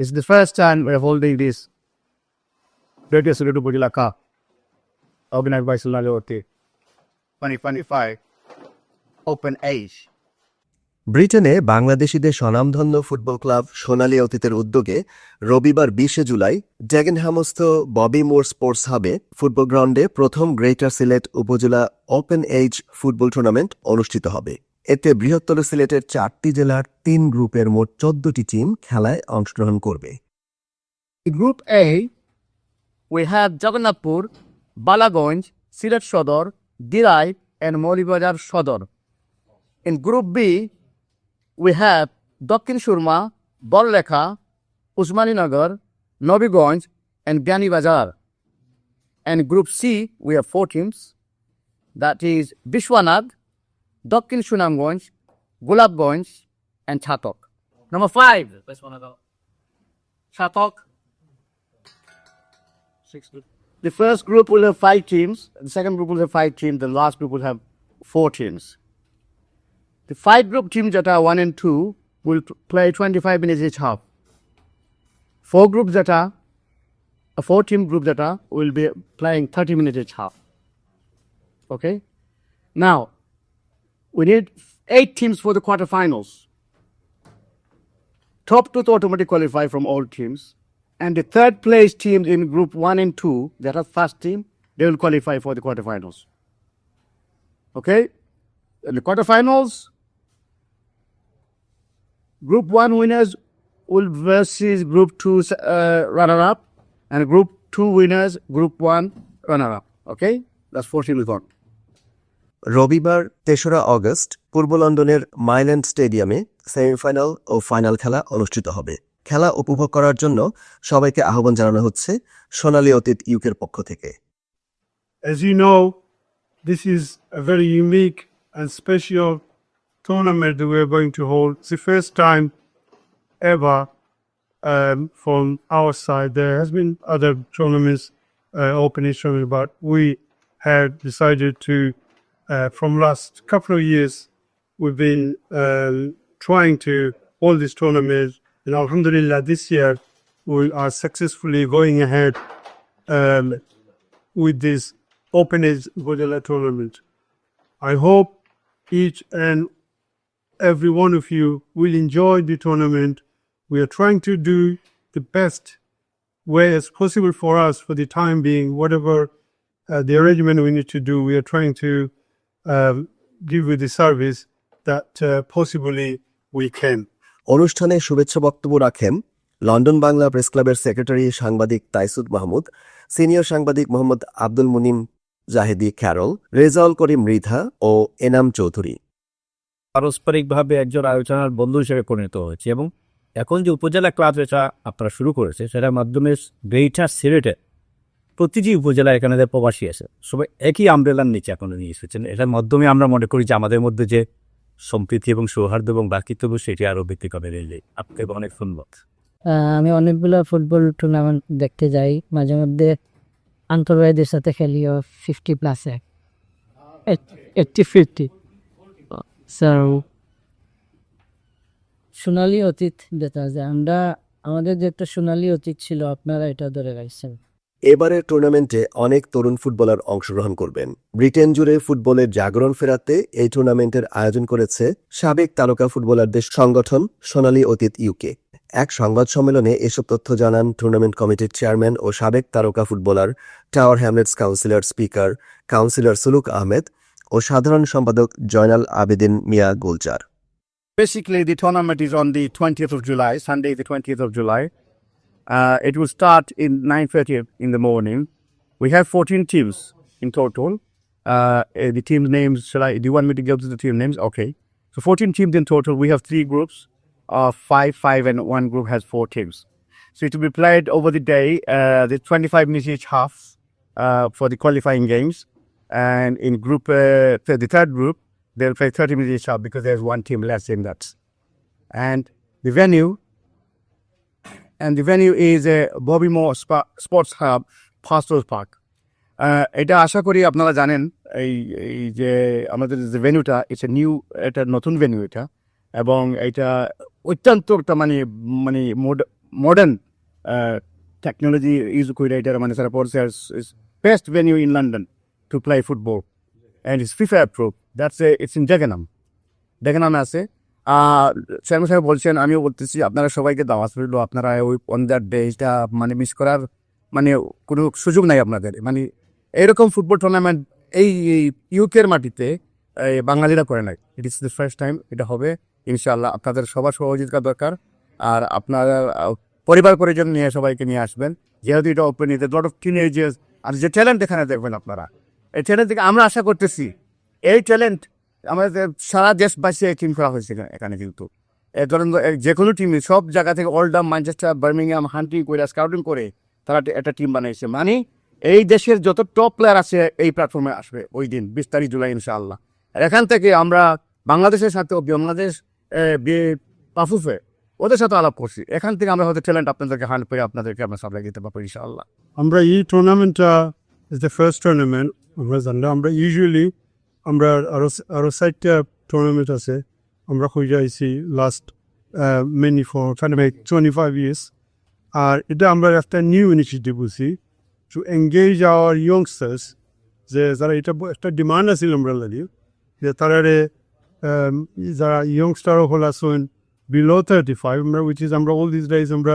It's the first time we're holding this Radio Salute Bujila Cup organized by Sulali Oti 2025 Open Age. ব্রিটেনে বাংলাদেশিদের স্বনামধন্য football club সোনালী অতীতের উদ্যোগে রবিবার বিশে July ড্যাগেনহামস্থ Bobby Moore sports hub football ground প্রথম greater Sylhet উপজেলা ওপেন এইজ ফুটবল টুর্নামেন্ট অনুষ্ঠিত হবে এতে বৃহত্তর সিলেটের চারটি জেলার তিন গ্রুপের মোট চোদ্দটি টিম খেলায় অংশগ্রহণ করবে। Group A we have Jagannathpur Balaganj Sylhet Sadar Derai and Moulvibazar Sadar in group B we have Dakshin Surma Barlekha Osmaninagar Nabiganj and Gyanibazar and group C we have four teams that is Bishwanath Dakin Shunamgonj, Gulabgonj, and Chatok. Number five, Chatok. The first group will have five teams, the second group will have five teams, the last group will have four teams. The five group teams that are one and two will play 25 minutes each half. Four groups that are, a four team group that are, will be playing 30 minutes each half. Okay? Now, we need eight teams for the quarterfinals. Top two to automatically qualify from all teams. And the third place teams in group one and two, that are first team, they will qualify for the quarterfinals. Okay? In the quarterfinals, group one winners will versus group two uh, runner up, and group two winners, group one runner up. Okay? That's 14 with one. রবিবার তেসরা August পূর্ব লন্ডনের Mile End স্টেডিয়ামে semifinal ও final খেলা অনুষ্ঠিত হবে খেলা উপভোগ করার জন্য সবাইকে আহ্বান জানানো হচ্ছে সোনালী অতীত ইউকের পক্ষ থেকে As you know, this is a very unique and special tournament that we're going to hold. It's the first time ever um, from our side. There has been other tournaments, uh, open tournament, but we had decided to, uh, from last couple of years, we've been um, trying to hold this tournament, and Alhamdulillah, this year we are successfully going ahead um, with this Open Age Bodela tournament. I hope each and every one of you will enjoy the tournament. We are trying to do the best way as possible for us for the time being, whatever uh, the arrangement we need to do. We are trying to um, give you the service that uh, possibly we can. অনুষ্ঠানে শুভেচ্ছা বক্তব্য রাখেন London Bangla press ক্লাবের secretary সাংবাদিক Taisud Mahmud senior সাংবাদিক Mohammad Abdul Munim Zahedi Carol Rezaul Karim Mridha ও এনাম চৌধুরী পারস্পরিকভাবে একজন আলোচনার বন্ধু হিসেবে পরিণত হয়েছে এবং এখন যে উপজেলা ক্লাব যেটা আপনারা শুরু করেছে সেটার মাধ্যমে গ্রেটার সিলেটে প্রতিটি উপজেলা এখানে প্রবাসী আছে সবাই একই আমব্রেলার নিচে এখন নিয়ে এসেছেন। এটার মাধ্যমে আমরা মনে করি যে আমাদের মধ্যে যে সম্প্রীতি এবং সৌহার্দ্য এবং বাকিত্ব সেটি আরও বৃদ্ধি পাবে। রেলে আপনাকে অনেক ধন্যবাদ। আমি অনেকগুলো ফুটবল টুর্নামেন্ট দেখতে যাই। মাঝে মধ্যে আন্তর্জাতিকদের সাথে খেলিও ফিফটি প্লাসে এইটটি ফিফটি স্যার সোনালি অতীত যেটা যে আমরা আমাদের যে একটা সোনালি অতীত ছিল আপনারা এটা ধরে রাখছেন। এবারের টুর্নামেন্টে অনেক তরুণ ফুটবলার অংশগ্রহণ করবেন। ব্রিটেন জুড়ে ফুটবলের জাগরণ ফেরাতে এই টুর্নামেন্টের আয়োজন করেছে সাবেক তারকা ফুটবলারদের সংগঠন সোনালী অতীত ইউকে। এক সংবাদ সম্মেলনে এসব তথ্য জানান টুর্নামেন্ট কমিটির চেয়ারম্যান ও সাবেক তারকা footballer Tower Hamlets councillor speaker councillor Suluk Ahmed ও সাধারণ সম্পাদক জয়নাল আবেদিন মিয়া গোলচার Basically, the tournament is on the 20th of July, Sunday, the 20th of July. Uh, it will start in 9.30 in the morning. We have 14 teams in total. Uh, eh, the team names, shall I, do you want me to give the team names? Okay. So 14 teams in total. We have three groups of five, five, and one group has four teams. So it will be played over the day. Uh, the 25 minutes each half uh, for the qualifying games. And in group, uh, th- the third group, they'll play 30 minutes each half because there's one team less in that. And the venue, and the venue is a Bobby Moore Spa- Sports Hub, Pastors Park. এটা আশা করি আপনারা জানেন এই এই যে আমাদের যে ভেন্যুটা it's a new এটা নতুন ভেন্যু এটা। এবং এটা অত্যন্ত একটা মানে মানে মডার্ন টেকনোলজি ইউজ করে এটা মানে সারা পড়ছে best venue in London to play football and it's FIFA approve that's a it's in ডেকেনাম ডেকেনামে আছে। শ্যাম সাহেব বলছেন, আমিও বলতেছি, আপনারা সবাইকে দাওয়াত রইল, আপনারা ওই অন দ্যাট ডেটা মানে মিস করার মানে কোনো সুযোগ নাই আপনাদের। মানে এরকম ফুটবল টুর্নামেন্ট এই ইউকের মাটিতে বাঙালিরা করে নাই। It is the first time এটা হবে, ইনশাআল্লাহ আপনাদের সবার সহযোগিতা দরকার। আর আপনারা, পরিবার পরিজন নিয়ে সবাইকে নিয়ে আসবেন। যেহেতু এটা ওপেন ইতে লট অফ টিনেজার্স আর যে ট্যালেন্ট এখানে দেখবেন আপনারা। এই ট্যালেন্ট থেকে আমরা আশা করতেছি, এই ট্যালেন্ট আমাদের সারা দেশবাসী টিম করা হয়েছে এখানে- কিন্তু। এ ধরেন যে কোনো টিম সব জায়গা থেকে ওল্ডাম ম্যানচেস্টার বার্মিংহাম হান্টিং করে স্কাউটিং করে তারা একটা- টিম বানিয়েছে। মানে এই দেশের যত টপ প্লেয়ার আছে এই প্ল্যাটফর্মে আসবে ওই দিন বিশ তারিখ জুলাই ইনশাআল্লাহ। আর এখান থেকে আমরা বাংলাদেশের সাথে বাংলাদেশ পাফুফে ওদের সাথে আলাপ করছি। এখান থেকে আমরা হয়তো ট্যালেন্ট আপনাদেরকে হান্ড করে আপনাদেরকে আমরা সাপ্লাই দিতে পারব ইনশাআল্লাহ। আমরা এই টুর্নামেন্টটা ইজ দ্য ফার্স্ট টুর্নামেন্ট আমরা জানলে আমরা ইউজুয়ালি আমরা আরও আরও সাইডটা টুর্নামেন্ট আছে। আমরা হয়ে যাইছি last many for twenty five years আর এটা আমরা একটা নিউ ইনিশিয়েটিভ বুঝছি টু এঙ্গেজ আওয়ার ইয়ংস্টার্স যে যারা এটা একটা ডিমান্ড আছিল আমরা লাগি যে um, যারা ইয়ংস্টার হল আসুন বিলো থার্টি ফাইভ আমরা উইচ ইজ আমরা অল দিস ডেজ আমরা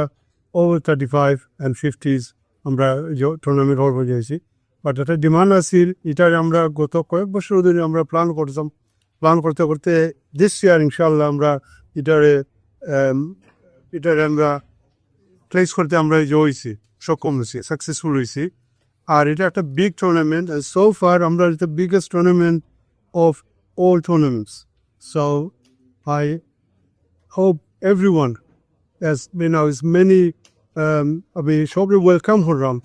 over thirty five and fifties আমরা টুর্নামেন্ট হল হয়ে যাইছি বাট একটা ডিমান্ড আছিল এটার আমরা গত কয়েক বছর ধরে আমরা প্ল্যান করতাম। প্ল্যান করতে করতে দিস ইয়ার ইনশাল্লাহ আমরা এটারে um, এটারে আমরা প্লেস করতে আমরা যে হয়েছি সক্ষম হয়েছি সাকসেসফুল হয়েছি আর এটা একটা বিগ টুর্নামেন্ট সো ফার আমরা এটা biggest tournament of all tournaments so I hope everyone as you know many um, আমি সবই ওয়েলকাম করলাম।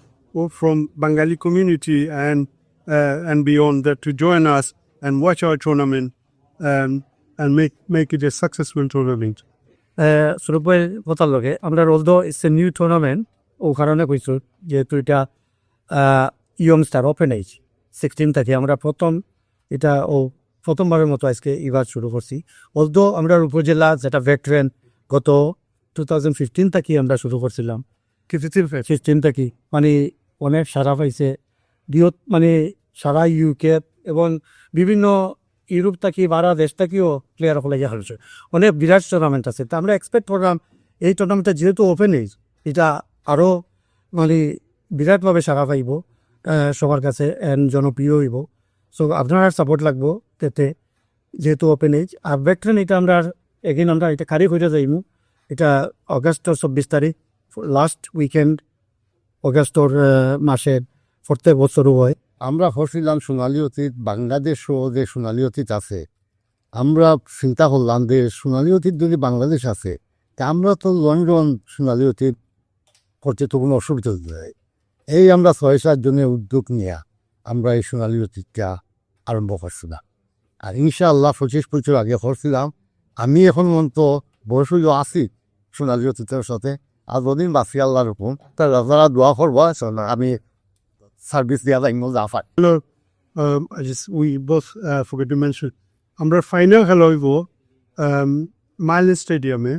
From Bengali community and uh, and beyond that to join us and watch our tournament um, and make make it a successful tournament. সুরূপের কথার লগে আমরা রোজ it's a new tournament ও কারণে কইছো যেহেতু এটা ইয়ংস্টার ওপেন এইজ সিক্সটিন থেকে আমরা প্রথম এটা ও প্রথমবারের মতো আজকে এবার শুরু করছি অলদো আমরা উপজেলা যেটা ভেটারেন গত টু থাউজেন্ড ফিফটিন থেকে আমরা শুরু করছিলাম ফিফটিন থেকে মানে অনেক সারা পাইছে। বৃহৎ মানে সারা ইউকে এবং বিভিন্ন ইউরোপ থাকি, বারা দেশ থাকিও প্লেয়ার হলে যা হয়েছে অনেক বিরাট টুর্নামেন্ট আছে। তা আমরা এক্সপেক্ট করলাম এই টুর্নামেন্টটা যেহেতু ওপেন এইজ এটা আরও মানে বিরাটভাবে সারা পাইব সবার কাছে অ্যান্ড জনপ্রিয় হইব। সো আপনার সাপোর্ট লাগবো তেতে যেহেতু ওপেন এইজ আর ভেটরেন এটা আমরা এগেইন আমরা এটা খারি হইতে যাইমু। এটা অগস্টর চব্বিশ তারিখ লাস্ট উইকেন্ড অগস্টর মাসের প্রত্যেক বছরও হয়। আমরা হচ্ছিলাম সোনালী অতীত, বাংলাদেশও যে সোনালী অতীত আছে। আমরা চিন্তা করলাম যে সোনালী অতীত যদি বাংলাদেশ আছে, তা আমরা তো লন্ডন সোনালী অতীত করতে তো কোনো অসুবিধা নেই। এই আমরা ছয় সাত জনের উদ্যোগ নিয়ে আমরা এই সোনালী অতীতটা আরম্ভ করছিলাম। আর ইনশাআল্লাহ পঁচিশ বছর আগে করছিলাম। আমি এখন মন্ত বয়স আছি সোনালী অতীতের সাথে। আর যদিন বাঁচি আল্লাহর হুকুম তারা যারা দোয়া করব আমি সার্ভিস দেওয়া Um, uh, forgot to mention. আমরা ফাইনাল খেলা হইব মাইল স্টেডিয়ামে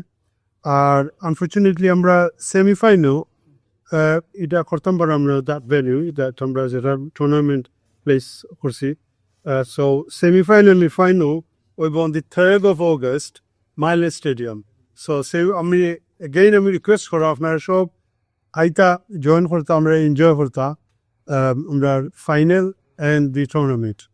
আর আনফর্চুনেটলি আমরা সেমিফাইনাল এটা করতাম পারো আমরা দ্যাট ভ্যালিউ দ্যাট আমরা যেটা টুর্নামেন্ট প্লেস করছি। সো সেমিফাইনালি ফাইনাল হইব on the third of August Mile stadium so সে আমি এগেইন আমি রিকোয়েস্ট করো আপনারা সব আইতা জয়েন করতা আমরা এনজয় করতাম um, আমরা ফাইনাল and the tournament.